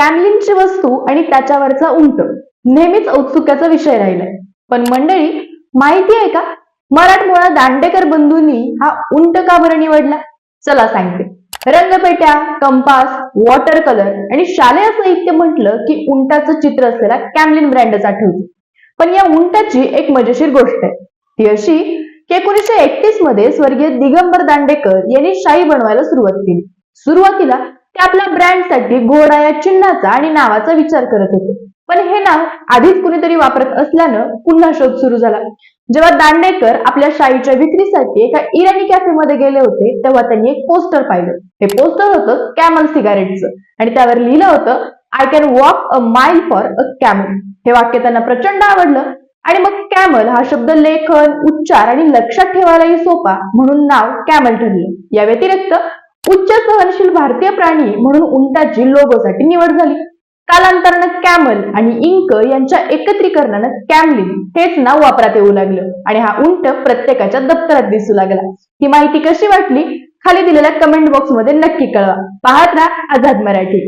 कॅमलिनची वस्तू आणि त्याच्यावरचा उंट. नेहमीच औत्सुक्याचा विषय राहिलाय. पण मंडळी माहिती आहे का? मराठमोळा दांडेकर बंधूंनी हा उंट का बरं निवडला? चला सांगते. रंगपेट्या कंपास वॉटर कलर आणि शालेय साहित्य म्हटलं की उंटाचं चित्र असलेला कॅमलिन ब्रँडच आठवतो पण या उंटाची एक मजेशीर गोष्ट आहे. ती अशी की एकोणीसशे एकतीसमध्ये स्वर्गीय दिगंबर दांडेकर यांनी शाई बनवायला सुरुवात केली. सुरुवातीला ते आपल्या ब्रँडसाठी घोडा या चिन्हाचा आणि नावाचा विचार करत होते. पण हे नाव आधीच कुणीतरी वापरत असल्यानं पुन्हा शोध सुरू झाला. जेव्हा दांडेकर आपल्या शाईच्या विक्रीसाठी एका इराणी कॅफेमध्ये गेले होते तेव्हा त्यांनी एक पोस्टर पाहिलं. हे पोस्टर होतं कॅमल सिगारेटचं आणि त्यावर लिहिलं होतं I can walk a mile for a camel हे वाक्य त्यांना प्रचंड आवडलं. आणि मग कॅमल हा शब्द लेखन उच्चार आणि लक्षात ठेवायलाही सोपा म्हणून नाव कॅमल ठरलं. या व्यतिरिक्त उच्च सहनशील भारतीय प्राणी म्हणून उंटाची लोगोसाठी निवड झाली. कालांतरानं कॅमल आणि इंक यांच्या एकत्रीकरणानं कॅमलिन हेच नाव वापरात येऊ लागलं आणि हा उंट प्रत्येकाच्या दप्तरात दिसू लागला. ही माहिती कशी वाटली? खाली दिलेल्या कमेंट बॉक्समध्ये नक्की कळवा. पाहत राहा आझाद मराठी.